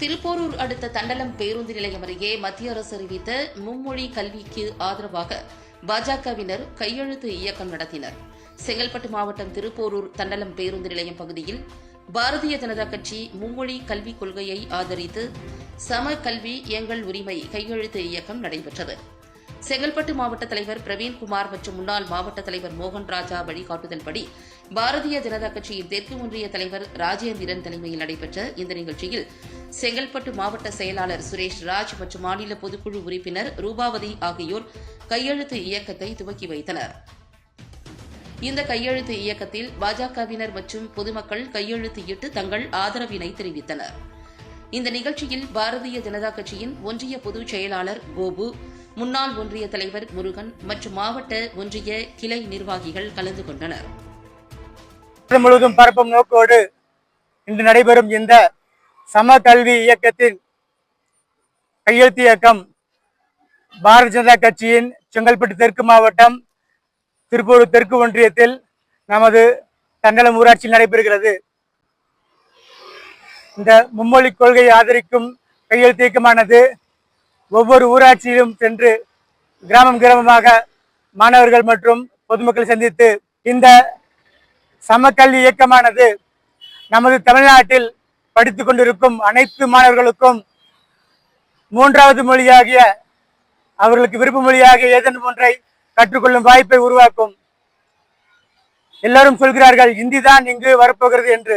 திருப்போரூர் அடுத்த தண்டலம் பேருந்து நிலையம் அருகே மத்திய அரசு அறிவித்த மும்மொழி கல்விக்கு ஆதரவாக பாஜகவினர் கையெழுத்து இயக்கம் நடத்தினர். செங்கல்பட்டு மாவட்டம் திருப்போரூர் தண்டலம் பேருந்து நிலையம் பகுதியில் பாரதிய ஜனதா கட்சி மும்மொழி கல்விக் கொள்கையை ஆதரித்து சம கல்வி எங்கள் உரிமை கையெழுத்து இயக்கம் நடைபெற்றது. செங்கல்பட்டு மாவட்ட தலைவர் பிரவீன்குமார் மற்றும் முன்னாள் மாவட்ட தலைவர் மோகன் ராஜா வழிகாட்டுதல்படி பாரதிய ஜனதா கட்சியின் தெற்கு ஒன்றிய தலைவர் ராஜேந்திரன் தலைமையில் நடைபெற்ற இந்த நிகழ்ச்சியில் செங்கல்பட்டு மாவட்ட செயலாளர் சுரேஷ் ராஜ் மற்றும் மாநில பொதுக்குழு உறுப்பினர் ரூபாவதி ஆகியோர் கையெழுத்து இயக்கத்தை துவக்கி வைத்தனர். இந்த கையெழுத்து இயக்கத்தில் பாஜகவினர் மற்றும் பொதுமக்கள் கையெழுத்து இட்டு தங்கள் ஆதரவினை தெரிவித்தனர். இந்த நிகழ்ச்சியில் பாரதிய ஜனதா கட்சியின் ஒன்றிய பொதுச் செயலாளர் கோபு முன்னாள் ஒன்றிய தலைவர் முருகன் மற்றும் மாவட்ட ஒன்றிய கிளை நிர்வாகிகள் கலந்து கொண்டனர். நாடு முழுவதும் பரப்பும் நோக்கோடு இன்று நடைபெறும் இந்த சம கல்வி இயக்கத்தின் கையெழுத்து இயக்கம் பாரதிய ஜனதா கட்சியின் செங்கல்பட்டு தெற்கு மாவட்டம் திருப்பூர் தெற்கு ஒன்றியத்தில் நமது தண்டலம் ஊராட்சியில் நடைபெறுகிறது. இந்த மும்மொழி கொள்கையை ஆதரிக்கும் கையெழுத்து இயக்கமானது ஒவ்வொரு ஊராட்சியிலும் சென்று கிராமம் கிராமமாக மாணவர்கள் மற்றும் பொதுமக்களை சந்தித்து இந்த சமக்கல்வி இயக்கமானது நமது தமிழ்நாட்டில் படித்து கொண்டிருக்கும் அனைத்து மாணவர்களுக்கும் மூன்றாவது மொழியாகிய அவர்களுக்கு விருப்ப மொழியாகிய ஏதேனும் ஒன்றை கற்றுக்கொள்ளும் வாய்ப்பை உருவாக்கும். எல்லாரும் சொல்கிறார்கள் இந்தி தான் இங்கு வரப்போகிறது என்று.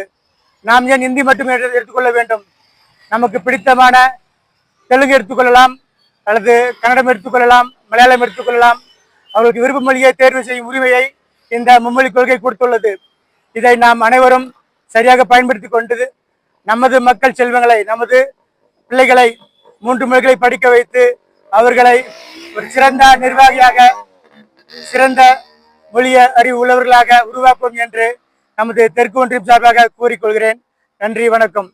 நாம் ஏன் இந்தி மட்டும் எடுத்துக்கொள்ள வேண்டும்? நமக்கு பிடித்தமான தெலுங்கு எடுத்துக்கொள்ளலாம் அல்லது கன்னடம் எடுத்துக்கொள்ளலாம் மலையாளம் எடுத்துக்கொள்ளலாம் அவர்களுக்கு விருப்ப மொழியை தேர்வு செய்யும் உரிமையை இந்த மும்மொழி கொள்கை கொடுத்துள்ளது. இதை நாம் அனைவரும் சரியாக பயன்படுத்தி கொண்டு நமது மக்கள் செல்வங்களை நமது பிள்ளைகளை மூன்று மொழிகளை படிக்க வைத்து அவர்களை ஒரு சிறந்த நிர்வாகியாக சிறந்த மொழிய அறிவு உள்ளவர்களாக உருவாக்கும் என்று நமது தெற்கு ஒன்றியம் சார்பாக கூறிக்கொள்கிறேன். நன்றி வணக்கம்.